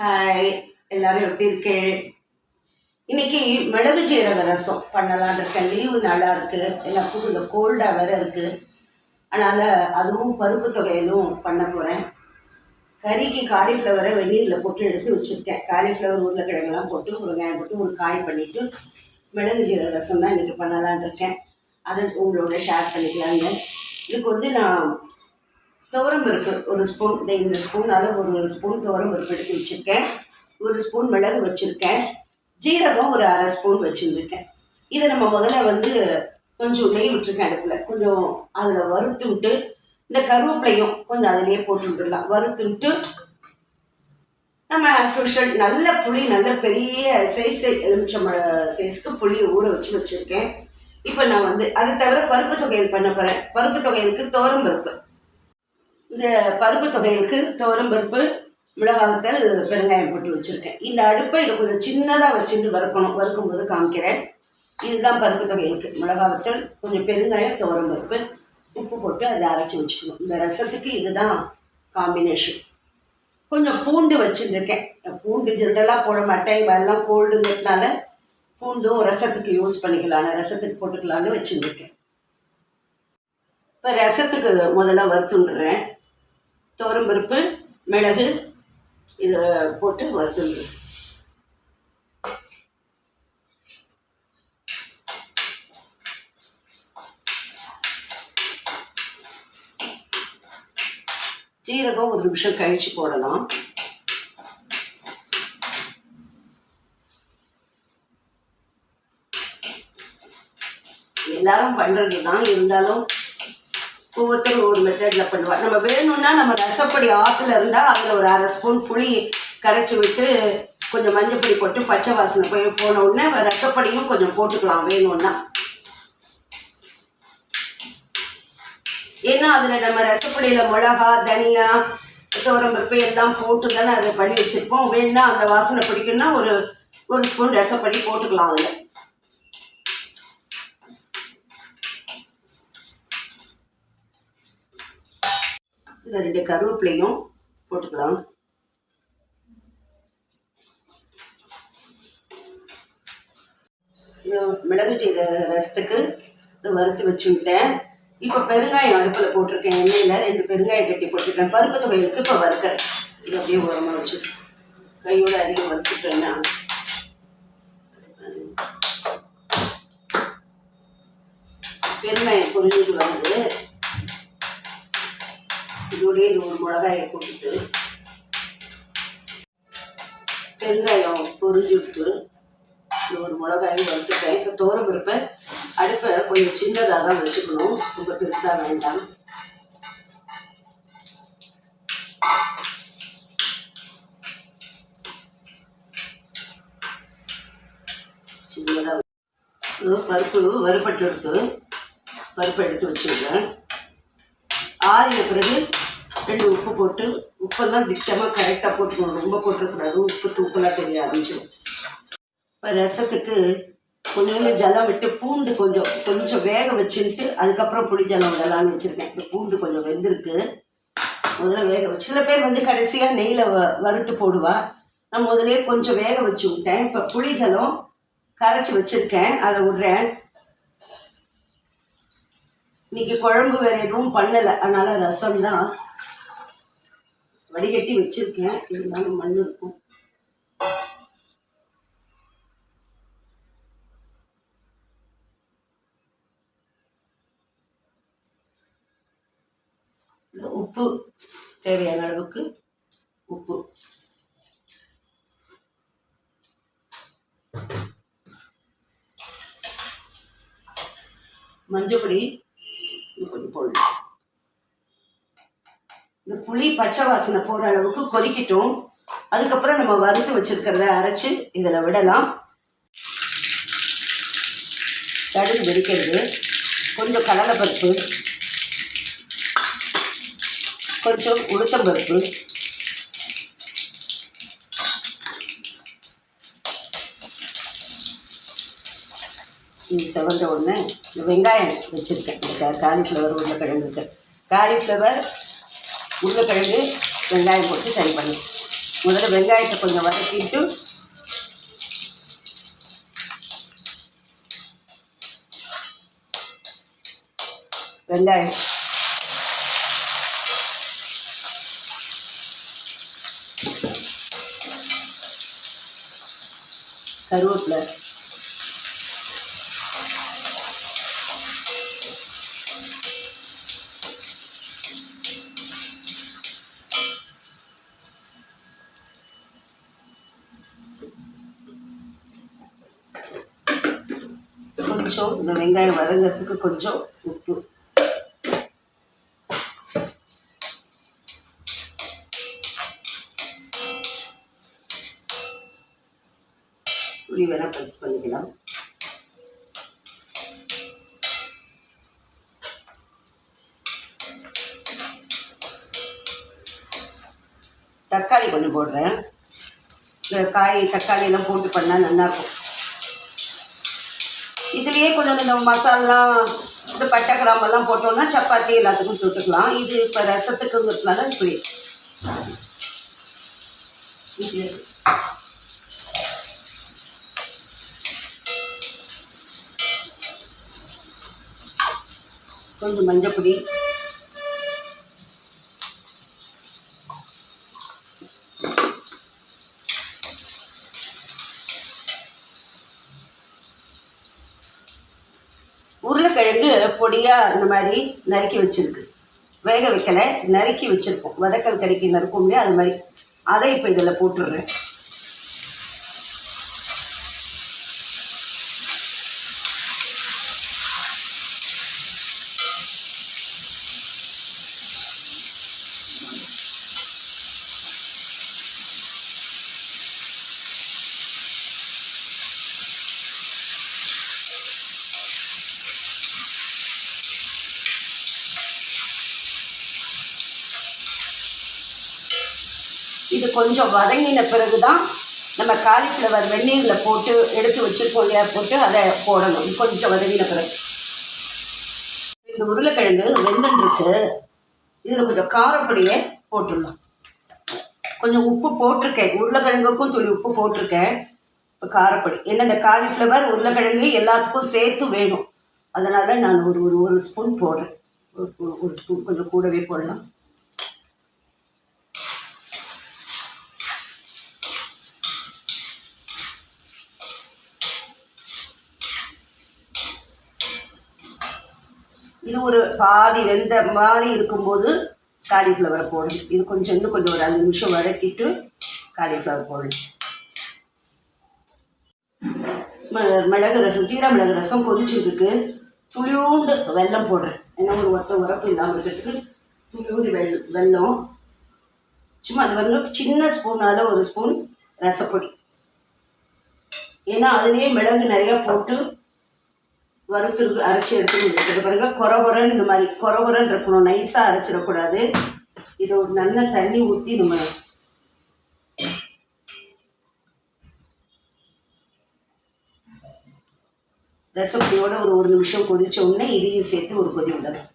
Hi எல்லாரும் எப்படி இருக்கேன் இன்னைக்கு மிளகு ஜீரக ரசம் பண்ணலாம் இருக்கேன். லீவு நாளாக இருக்குது எல்லாருக்கும் இந்த கோல்டாக வேற இருக்குது அதனால் அதுவும் பருப்பு தொகையிலும் பண்ண போகிறேன் கறிக்கு காலிஃப்ளவரை வெந்நீரில் போட்டு எடுத்து வச்சுருக்கேன். காலிஃப்ளவர் உருளைக்கிழங்கெல்லாம் போட்டு ஒரு போட்டு ஒரு காய் பண்ணிவிட்டு மிளகு ஜீரக ரசம் தான் இன்றைக்கி பண்ணலான் இருக்கேன். அதை உங்களோட ஷேர் பண்ணிக்கலாங்க. இதுக்கு வந்து நான் துவரம் பருப்பு ஒரு ஸ்பூன் இந்த இந்த ஸ்பூனால் ஒரு ஸ்பூன் துவரம் பருப்பு எடுத்து வச்சுருக்கேன். ஒரு ஸ்பூன் மிளகு வச்சுருக்கேன். ஜீரகம் ஒரு அரை ஸ்பூன் வச்சுருக்கேன். இதை நம்ம முதல்ல வந்து கொஞ்சம் நெய் விட்டுருக்கேன் அடுப்பில். கொஞ்சம் அதில் வறுத்துவிட்டு இந்த கருவேப்பிலையும் கொஞ்சம் அதிலேயே போட்டு விட்டுடலாம். வறுத்துவிட்டு நம்ம ஸ்பெஷல் நல்ல புளி நல்ல பெரிய சைஸ் எலுமிச்சம்பழ சைஸ்க்கு புளியை ஊற வச்சு வச்சுருக்கேன். இப்போ நான் வந்து அதை தவிர பருப்பு தொகையல் பண்ண போகிறேன் பருப்பு தொகையலுக்கு தோரம் பருப்பு. இந்த பருப்பு தொகைகளுக்கு துவரம் பருப்பு மிளகாவத்தல் பெருங்காயம் போட்டு வச்சுருக்கேன். இந்த அடுப்பை இதை கொஞ்சம் சின்னதாக வச்சுட்டு வறுக்கணும். வறுக்கும்போது காமிக்கிறேன். இதுதான் பருப்பு தொகைகளுக்கு மிளகாவத்தல் கொஞ்சம் பெருங்காயம் துவரம் பருப்பு உப்பு போட்டு அதை அரைச்சி வச்சுக்கணும். இந்த ரசத்துக்கு இதுதான் காம்பினேஷன் கொஞ்சம் பூண்டு வச்சுருக்கேன். பூண்டு ஜென்ரலாக போட மாட்டேன். வெள்ளம் கோல்டுங்கிறதுனால பூண்டும் ரசத்துக்கு யூஸ் பண்ணிக்கலான்னு ரசத்துக்கு போட்டுக்கலான்னு வச்சுருக்கேன். இப்போ ரசத்துக்கு முதல்ல வறுத்துண்டுறேன் துவரம்பருப்பு மிளகு இதை போட்டு வறுத்துண்டு சீரகம் ஒரு நிமிஷம் கழிச்சு போடலாம். எல்லாரும் பண்றது தான் இருந்தாலும் ஒவ்வொருத்தரும் ஒரு மெத்தடில் பண்ணுவா. நம்ம வேணும்னா நம்ம ரசப்பொடி ஆற்றுல இருந்தால் அதில் ஒரு அரை ஸ்பூன் புளி கரைச்சி விட்டு கொஞ்சம் மஞ்சப்பொடி போட்டு பச்சை வாசனை போய் போன உடனே ரசப்பொடியும் கொஞ்சம் போட்டுக்கலாம் வேணும்னா. ஏன்னா அதில் நம்ம ரசப்பொடியில் மிளகா தனியா துவரம்பருப்பு எல்லாம் போட்டு தானே அதை பண்ணி வச்சுருப்போம். வேணுன்னா அந்த வாசனை பிடிக்குன்னா ஒரு ஒரு ஸ்பூன் ரசப்பொடி போட்டுக்கலாம் அதில். இதில் ரெண்டு கருவேப்பிலையும் போட்டுக்கலாம். மிளகு செய்த ரசத்துக்கு வறுத்து வச்சுக்கிட்டேன். இப்போ பெருங்காயம் அடுப்பில் போட்டிருக்கேன். எண்ணெயில் ரெண்டு பெருங்காயம் கட்டி போட்டிருக்கேன். பருப்பு தொகைகளுக்கு இப்போ வறுக்கிறேன். இது அப்படியே உரமாக வச்சு கையோட அதிகம் வறுத்துட்டேன்னா பெருங்காயம் பொரிஞ்சிட்டு வருது இதோடய ஒரு மிளகாயை போட்டுட்டு வெங்காயம் பொரிஞ்சு விட்டு நூறு ஒரு மிளகாயும் வறுத்துட்டேன். இப்போ தோரம் பருப்பை அடுப்பை கொஞ்சம் சின்னதாக தான் வச்சுக்கணும். ரொம்ப பெருசாக வேண்டாம். சின்னதாக பருப்பு வறுபட்டு எடுத்து பருப்பு எடுத்து வச்சுருக்கேன். ஆறின பிறகு ரெண்டு உப்பு போட்டு உப்பெல்லாம் திட்டமாக கரெக்டாக போட்டுக்கணும். ரொம்ப போட்டுருக்கூடாது உப்பு தூக்கெல்லாம் தெரிய ஆரம்பிச்சிடும் இப்போ ரசத்துக்கு கொஞ்சம் ஜலம் விட்டு பூண்டு கொஞ்சம் கொஞ்சம் வேக வச்சுட்டு அதுக்கப்புறம் புளி ஜலம் விடலான்னு வச்சுருக்கேன். இப்போ பூண்டு கொஞ்சம் வெந்திருக்கு. முதல்ல வேக வச்சு சில பேர் வந்து கடைசியாக நெய்யில் வ வறுத்து போடுவா. நான் முதலே கொஞ்சம் வேக வச்சு விட்டேன். இப்போ புளி ஜலம் கரைச்சி வச்சுருக்கேன். அதை விட்றேன். இன்னைக்கு குழம்பு வேறு எதுவும் பண்ணலை. அதனால் ரசம் தான் வடிகட்டி வச்சிருக்கேன். இருந்தாலும் மண் இருக்கும். உப்பு தேவையான அளவுக்கு உப்பு. மஞ்சப்பொடி கொஞ்சம் போடணும். இந்த புளி பச்சை வாசனை போகிற அளவுக்கு கொதிக்கட்டும். அதுக்கப்புறம் நம்ம வறுத்து வச்சிருக்கிறத அரைச்சு இதில் விடலாம். கடுகு வெடிக்கிறது. கொஞ்சம் கடலைப்பருப்பு. கொஞ்சம் உளுத்தம்பருப்பு இது செவந்த உடனே வெங்காயம் வச்சுருக்கேன். காலிஃப்ளவர் உருளைக்கிழங்கு காலிஃப்ளவர் உருளைக்கிழங்கு வெங்காயம் போட்டு சரி பண்ணி. முதல்ல வெங்காயத்தை கொஞ்சம் வதக்கிட்டு வெங்காயம். கருவேப்பிலை. இந்த வெங்காயம் வதங்கிறதுக்கு கொஞ்சம் உப்பு. புளி வேணால் ப்ரெஸ் பண்ணிக்கலாம். தக்காளி கொஞ்சம் போடுறேன். இந்த காய் தக்காளி எல்லாம் போட்டு பண்ணால் நல்லாயிருக்கும் இதுலேயே கொஞ்சம் இந்த மசாலா இந்த பட்டை கிராம்பெல்லாம் போட்டோம்னா சப்பாத்தி எல்லாத்துக்கும் தொட்டுக்கலாம். இது இப்போ ரசத்துக்குங்கிறதுனால இப்படி. இது. கொஞ்சம் மஞ்சப்பொடி. உருளைக்கிழங்கு பொடியாக இந்த மாதிரி நறுக்கி வச்சுருக்கு. வேக வைக்கலை நறுக்கி வச்சுருக்கோம் வதக்கல் கறிக்கு நறுக்கும் இல்லையா? அது மாதிரி. அதை இப்போ இதில் போட்டுடுறேன். இது கொஞ்சம் வதங்கின பிறகு தான் நம்ம காலிஃப்ளவர் வெந்நீரில் போட்டு எடுத்து வச்சுருக்கோம் இல்லையா போட்டு அதை போடணும். கொஞ்சம் வதங்கின பிறகு. இந்த உருளைக்கிழங்கு வெந்துருக்கு இதில் கொஞ்சம் காரப்பொடியை போட்டுடலாம். கொஞ்சம் உப்பு போட்டிருக்கேன். உருளைக்கிழங்குக்கும் துளி உப்பு போட்டிருக்கேன். இப்போ காரப்பொடி ஏன்னா இந்த காலிஃப்ளவர் உருளைக்கிழங்கு எல்லாத்துக்கும் சேர்த்து வேணும். அதனால் நான் ஒரு ஒரு ஒரு ஸ்பூன் போடுறேன். ஒரு ஒரு- ஒரு ஸ்பூன் கொஞ்சம் கூடவே போடலாம். இது ஒரு பாதி வெந்த மாதிரி இருக்கும்போது காலிஃப்ளவரை போடணும் இது கொஞ்சம் இன்னும் கொஞ்சம் ஒரு அஞ்சு நிமிஷம் வதக்கிட்டு காலிஃப்ளவர் போடணும் மிளகு ரசம் ஜீரா மிளகு ரசம் கொதிச்சிருக்கு துளியூண்டு வெல்லம் போடுறேன். ஏன்னா ஒரு ஒத்த உரப்பு இல்லாமல் இருக்கிறதுக்கு துளியூண்டு வெள் வெல்லம். சும்மா அது வந்து சின்ன ஸ்பூனால் ஒரு ஸ்பூன் ரசப்பொடி. ஏன்னா அதுலேயே மிளகு நிறையா போட்டு வறுத்துருக்கு அரைச்சி எடுத்து எடுத்துட்டு பாருங்க கொர இந்த மாதிரி கொர இருக்கணும். நைஸாக அரைச்சிடக்கூடாது. இதை ஒரு நல்ல தண்ணி ஊற்றி நம்ம ரசப்பொடியோட ஒரு ஒரு நிமிஷம் கொதிச்ச உடனே இதையும் சேர்த்து ஒரு கொதி விடணும்.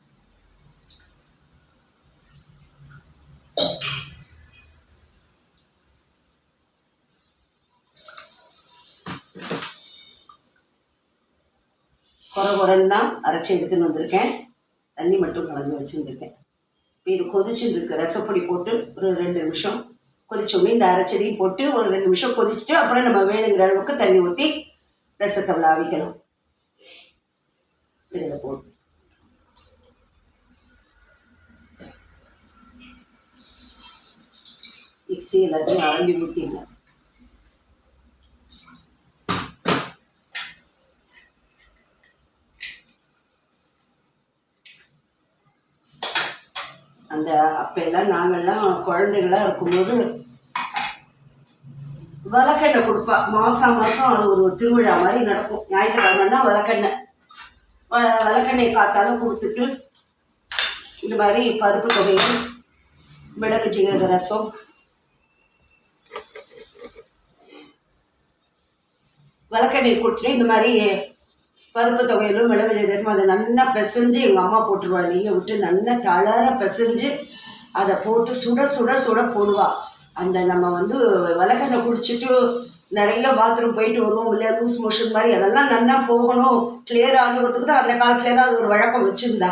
குறை தான் அரைச்சி எடுத்துன்னு வந்திருக்கேன். தண்ணி மட்டும் கலந்து வச்சுருந்துருக்கேன். இப்போ இது கொதிச்சுட்டு இருக்கு ரசப்பொடி போட்டு ஒரு ரெண்டு நிமிஷம் கொதிச்சோமே இந்த அரைச்சதையும் போட்டு ஒரு ரெண்டு நிமிஷம் கொதிச்சுட்டு அப்புறம் நம்ம வேணுங்கிற அளவுக்கு தண்ணி ஊற்றி ரசத்தை விளாவிக்கலாம் இதில் போட்டு. மிக்ஸி எல்லாத்தையும் அரைஞ்சி ஊற்றிடலாம் அந்த அப்பையெல்லாம் நாங்கள்லாம் குழந்தைகளாக இருக்கும்போது விளக்கெண்ணை கொடுப்பா. மாதம் மாதம் அது ஒரு திருவிழா மாதிரி நடக்கும். ஞாயிற்றுக்கிழமைன்னா விளக்கெண்ணெய் வ- விளக்கெண்ணெய் காத்தாலும் கொடுத்துட்டு இந்த மாதிரி பருப்பு தொகையும் மிளகு ஜீரக ரசம் விளக்கெண்ணெய் கொடுத்துட்டு இந்த மாதிரி பருப்பு தொகையிலும் மிளகு ஜீரக அதை நல்லா பிசைஞ்சு எங்கள் அம்மா போட்டுருவாள் நெய்யை விட்டு நல்லா தளர பிசைஞ்சு அதை போட்டு சுட சுட சுட போடுவாள் அந்த நம்ம வந்து விளக்கெண்ணெய் குடிச்சிட்டு நிறைய பாத்ரூம் போயிட்டு வருவோம் இல்லையா? லூஸ் மோஷன் மாதிரி அதெல்லாம் நல்லா போகணும். கிளியர் ஆகுறதுக்கு தான் அந்த காலத்துல தான் அது ஒரு வழக்கம் வச்சுருந்தா.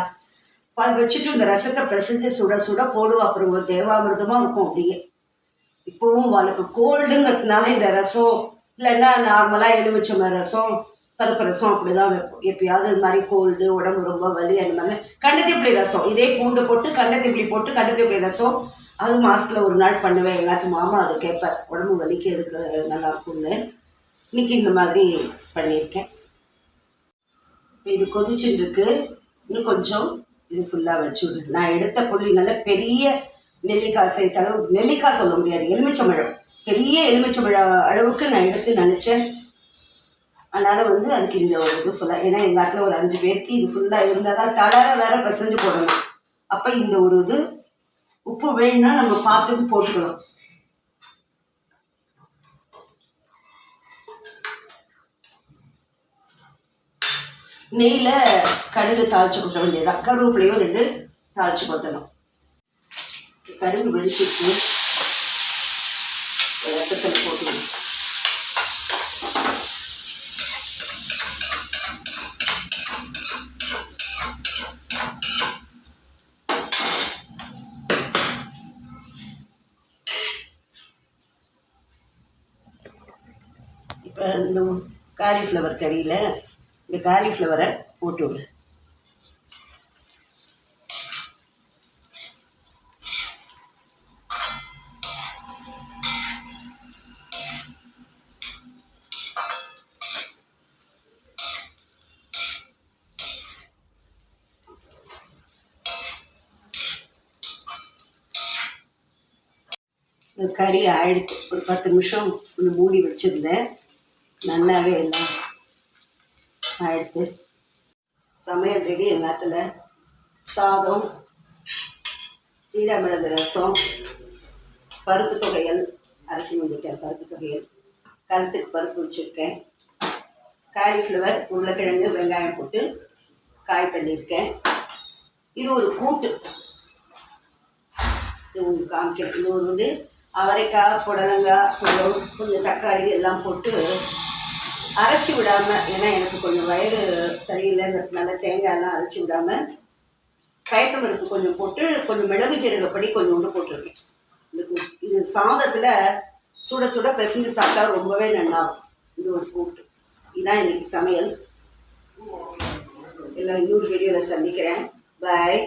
அது வச்சுட்டு இந்த ரசத்தை பிசைஞ்சு சுட சுட போடுவோம் அப்புறம் ஒரு தேவாமிர்தமாக இருக்கும் அப்படியே. இப்போவும் அவளுக்கு கோல்டுங்கிறதுனால இந்த ரசம் இல்லைன்னா நார்மலாக எலுமிச்சம்பழ ரசம் பருப்பு ரசம் அப்படிதான் வைப்போம். எப்பயாவது இது மாதிரி கோல்டு உடம்பு ரொம்ப வலி அந்த மாதிரி கண்டத்திப்பிளி ரசம். இதே பூண்டு போட்டு கண்டத்திப்பிளி போட்டு கண்டத்திப்பிளி ரசம். அது மாசத்துல ஒரு நாள் பண்ணுவேன். எங்காச்சும் மாமா அது கேட்பேன் உடம்பு வலிக்கு எதுக்கு நல்லா இருக்கும்னு. இன்னைக்கு இந்த மாதிரி பண்ணியிருக்கேன். இது கொதிச்சுட்டு இருக்கு. இன்னும் கொஞ்சம் இது ஃபுல்லாக வச்சு நான் எடுத்த புள்ளி நல்ல பெரிய நெல்லிக்காய் சைஸ் அளவு நெல்லிக்காய் சொல்ல முடியாது. எலுமிச்சம்பழம். பெரிய எலுமிச்சம்பழம் அளவுக்கு நான் எடுத்து நினச்சேன். அதனால் வந்து அதுக்கு இந்த ஒரு இது ஃபுல்லாக ஏன்னா எங்கள் ஆட்டில் ஒரு அஞ்சு பேருக்கு இது ஃபுல்லாக இருந்தால் தான் தளர வேற பிசைஞ்சு போடணும். அப்போ இந்த ஒரு இது உப்பு வேணும்னா நம்ம பார்த்துட்டு போட்டுக்கலாம். நெய்யில் கடுகு தாளிச்சு கொட்ட வேண்டியதான் கருவேப்பிலையும் ரெண்டு தாளிச்சு கொட்டணும். கடுகு வெடிச்சிட்டு ரசத்தில் இப்போ இந்த காலிஃப்ளவர் கறியில் இந்த காலிஃப்ளவரை போட்டு விடு. இந்த கறி ஆயிடுச்சு. ஒரு பத்து நிமிஷம் கொஞ்சம் மூடி வச்சுருந்தேன். நல்லாவே எல்லாம் ஆயிடுத்து சமையல் ரெடி எல்லாத்துல சாதம் சீரமிளகு ரசம் பருப்பு தொகையல் அரைச்சி வந்துட்டேன் பருப்பு தொகையல் கருத்துக்கு பருப்பு வச்சுருக்கேன். காலிஃப்ளவர் உருளைக்கிழங்கு வெங்காயம் போட்டு காய் பண்ணியிருக்கேன் இது ஒரு கூட்டு. இது உங்களுக்கு காமிக்கிறேன். இது ஒரு வந்து அவரைக்காய் புடலங்காய் கொஞ்சம் கொஞ்சம் தக்காளி எல்லாம் போட்டு அரைச்சி விடாமல் ஏன்னா எனக்கு கொஞ்சம் வயிறு சரியில்லைங்கிறதுனால தேங்காயெல்லாம் அரைச்சி விடாமல் பயத்தம்பருப்பு கொஞ்சம் போட்டு கொஞ்சம் மிளகு ஜீரகப்படி கொஞ்சம் ஒன்று போட்டிருக்கேன். இந்த இது சாதத்தில் சுட சுட பிசைஞ்சு சாப்பிட்டா ரொம்பவே நல்லாகும். இது ஒரு கூட்டு. இதுதான் இன்றைக்கி சமையல். எல்லாம் இன்னொரு வீடியோவில் சந்திக்கிறேன். பாய்